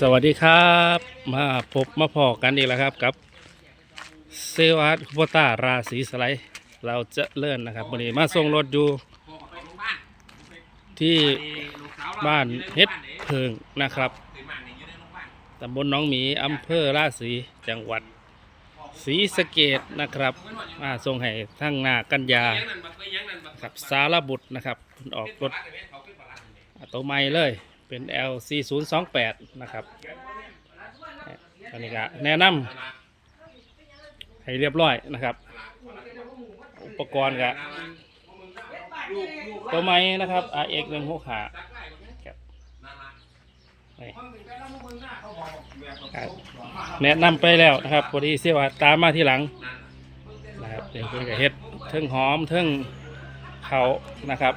สวัสดีครับ มาพบมาพอกันอีกแล้วครับกับเซวัตคุปตาราศีสไลด์เราจะเลื่อนนะครับวันนี้มาส่งรถอยู่ที่บ้านเฮ็ดเพิงนะครับตำบลหน้องหมีอำเภอราศีจังหวัดศรีสะเกดนะครับ มาส่งให้ทั้งนากันยาครับสารบุตรนะครับออกรถตัวใหม่เลย เป็น LC 0 2 8 นะครับอันนี้ก็แนะนำให้เรียบร้อยนะครับ อุปกรณ์ก็ตัวใหม่นะครับ RX 1 6 5ครับนี่ครับแนะนำไปแล้วนะครับพอดีเสียว่าตามมาที่หลังนะครับเดี๋ยวเพิ่นก็เฮ็ดเทิงหอมเทิงเขานะครับ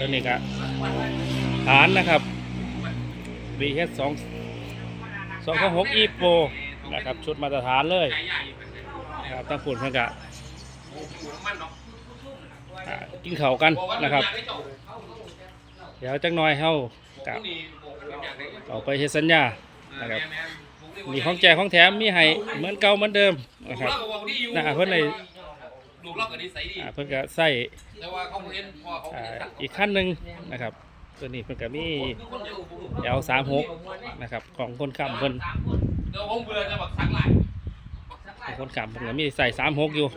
ตัวนี้ก็ ฐานนะครับ VH 2 2 6 6 e Pro นะครับ ชุดมาตรฐานเลยนะครับตั้งฝุ่นเพื่อนกะกินเข่ากันนะครับ เดี๋ยวจักหน่อยเฮากับเอาไปเฮสัญญานะครับมีของแจกของแถมมีให้เหมือนเก่าเหมือนเดิมนะครับนะเพิ่อนเลยลูกเราก็นิสัยดีอ่าเพิ่นก็ใส่อีกขั้นหนึ่งนะครับ ตัวนี้เพิ่นก็มี L 3 6 นะครับของคนขับเพิ่นเดี๋ยวผมเบื่อจะบักสักหลของคนขับเพิ่นก็มีใส่3 6อยู่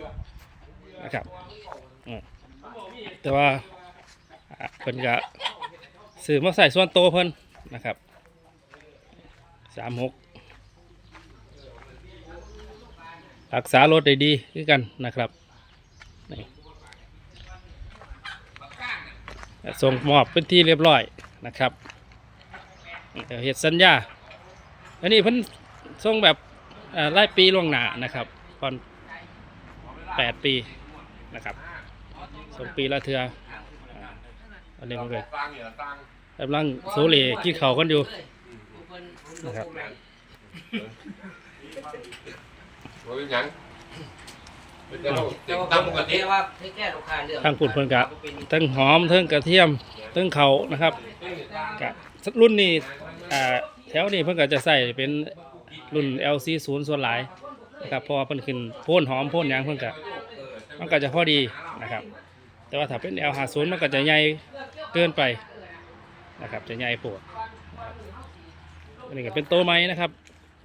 นะครับแต่ว่าเพิ่นก็ซื้อมาใส่ส่วนโตวเพิ่นนะครับ3 6รักษารถได้ดีคือกันนะครับนี่ ส่งมอบเป็นที่เรียบร้อยนะครับเดี๋ยวเฮ็ดสัญญา อันนี้เพิ่นส่งแบบรายปีล่วงหน้านะครับก่อนแปดปีนะครับส่งปีละเทืออ่าอันนี้มันก็ตั้งอยู่ตั้งกำลังโซเลกินข้ากันอยู่นะครับ เป็นหยังเป็นเจ้าแต่เจ้าว่าตั้งปกติว่าให้แก้ลูกค้าเรื่องทางปุ่นเพิ่นกะทั้งหอมทั้งกระเทียมทั้งเขานะครับกะรุ่นนี้อ่าแถวนี้เพิ่นก็จะใส่เป็นรุ่น LC 0ส่วนหลายนะครับเพอเพิ่นขึ้นโพ่นหอมโพ่นหยางเพิ่นกะมันก็จะพอดีนะครับ แต่ว่าถ้าเป็น L 5 0มันก็จะใหญ่เกินไปนะครับ จะใหญ่ปวดอันนี้ก็เป็นโตวไหมนะครับ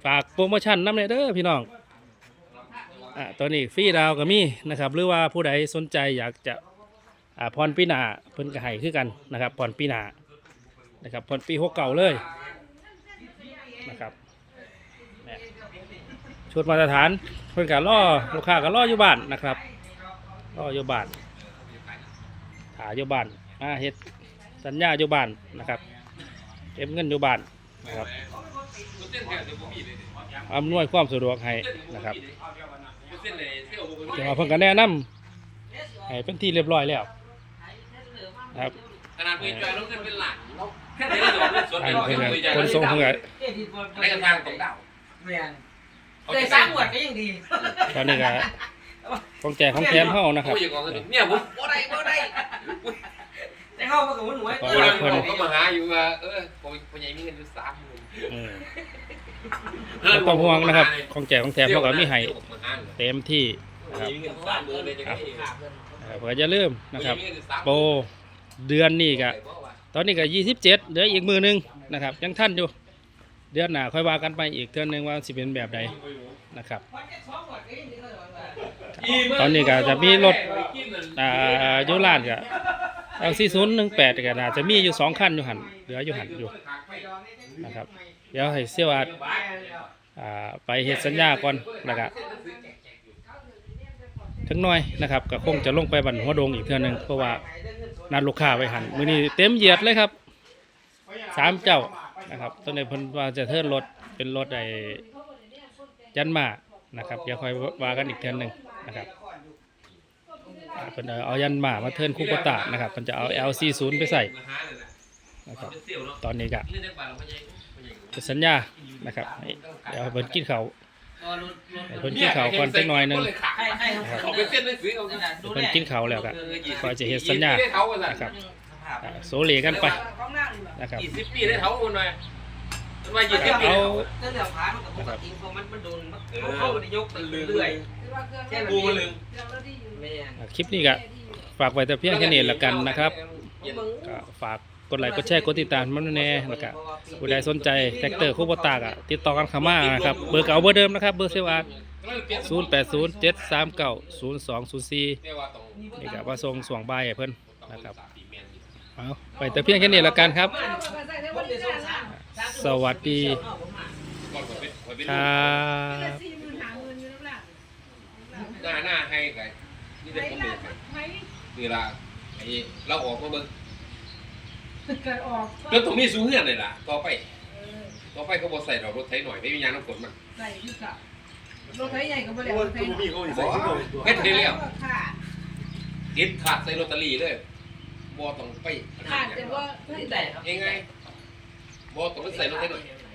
ฝากโปรโมชั่นน้ำเลยเด้อพี่น้อง อ่าตัวนี้ฟรีดาวก็มีนะครับหรือว่าผู้ใดสนใจอยากจะอ่าพรปีหนาเพิ่นก็ให้คือกันนะครับพรปีหนานะครับพรปีหกเก่าเลยนะครับชุดมาตรฐานเพิ่นก็ล่อลูกค้าก็ล่ออยู่บ้านนะครับล่ออยู่บ้านหาอยู่บ้านมาเฮ็ดสัญญาอยู่บ้านนะครับเก็บเงินอยู่บ้านนะครับอำนวยความสะดวกให้นะครับ แต่ว่าเพิ่นก็แนะนำให้เป็นที่เรียบร้อยแล้วนะครับขนาดคุยจอยลงเงินเป็นหลักแค่ไหนก็โดนส่วนอัเป็นนร้อยเพิ่นก็คุยจอยคนทรงเพิ่นก็ในกระทางของดาวเมียนได้สามหมวดก็ยังดีตอนนี้ก็ของแจกของแถมเฮานะครับเขาอยู่กองกันเนี่ยผมบ่ได้บ่ได้แต่เข้ามากับหุ่นหวยขอกูบนั่งเพิ่นเขามาหาอยู่ว่าเออผมผมใหญ่มีเงินอยู่สามหมื่นอืมบ่ต้องห่วงนะครับ ของแจกของแถมเฮาก็มีให้ เต็มที่นะครับมีเงินสามหมื่นเลยจะได้เอ่อเพื่อจะเริ่าลืมนะครับ โปรเดือนนี้ก็ตอนนี้ก็ยี่สิบเจ็ดเหลืออีกมือหนึงนะครับ ยังท่านอยู่ เดือนหน้าค่อยว่ากันไปอีกเทื่อนึงว่าสิเป็นแบบใดนะครับตอนนี้ก็จะมีรถอ่าอยุลานก็เอลซีศูนย์หนึ่งแปดก็น่าจะมีอยู่สองคันอยู่หันเหลืออยู่หันอยู่นะครับ เดี๋ยวให้เสียวอาดอ่าไปเฮ็ดสัญญาก่อนนะครับ ถึงน่อยนะครับก็คงจะลงไปบันหัวดงอีกเทื่อนึงเพราะว่านัดลูกค้าไว้หันมื้อนี้เต็มเหยียดเลยครับสามเจ้านะครับตอนนี้เพิ่นว่าจะเทิร์นรถเป็นรถไอ้ยันมานะครับเดี๋ยวค่อยว่ากันอีกเทื่อนึงนะครับเพิ่นเอายันหมามาเทิร์นคุปตะนะครับเพิ่นจะเอา LC0 ไปใส่นะครับตอนนี้ก็สัญญานะครับเดี๋ยวเพิ่นกินเขา เพิ่นกินเขาวก่อนจักหน่อยหนึง ให้ให้เขาเป็นเส้นหนังสือเอาเพิ่นกินเขาวแล้วก็ก็จะเฮ็ดสัญญาได้เท้ากันนะครับอ่าโซเลกันไปนะครับ ยี่สิบปีได้เท้าคนหน่อยอมันว่ายี่สิบปีเอา เรื่องขามันกับปกติพอมันมันโดนมันเข้ามันยกมันเรื่อยแค่แบบกูมันลืนี้มแม่นอะคลิปนี้ก็ฝากไว้แต่เพียงแค่นี้ละกันนะครับ ก็ฝาก กดไลค์กดแชร์กดติดตามมันแน่แล้วก็ผู้ใดสนใจแท็กเตอร์คู่บตากอะติดต่อกันเข้ามานะครับเบอร์เก่าเบอร์เดิมนะครับเบอร์เซลอาร์ศูนย์แปดศูนย์เจ็ดสามเก้าศูนย์สองศูนย์สี่นี่ก็มาส่งสวงใบายเพิ่อนนะครับเอาไปแต่เพียงแค่นี้ละกันครับ สวัสดีครับหน้าหน้าให้ไงนี่เด็กคนหนึ่งนี่ละไอ้เราออกมาเบิ่ง จนตรงนี้สูงเงื่อนเลยล่ะ ต่อไปต่อไปเขาบอกใส่ดอกรถไถหน่อยไม่มียางน้ำฝนมันรถไถใหญ่ก็บ่ได้รถไถน้อยเฮ็ดได้แล้วค่ะติดขาดใส่ลอตเตอรี่เลยบ่ต้องไปขาดแต่ว่านี่ได้ครับยังไงบ่ต้องไปใส่รถไถหน่อยเ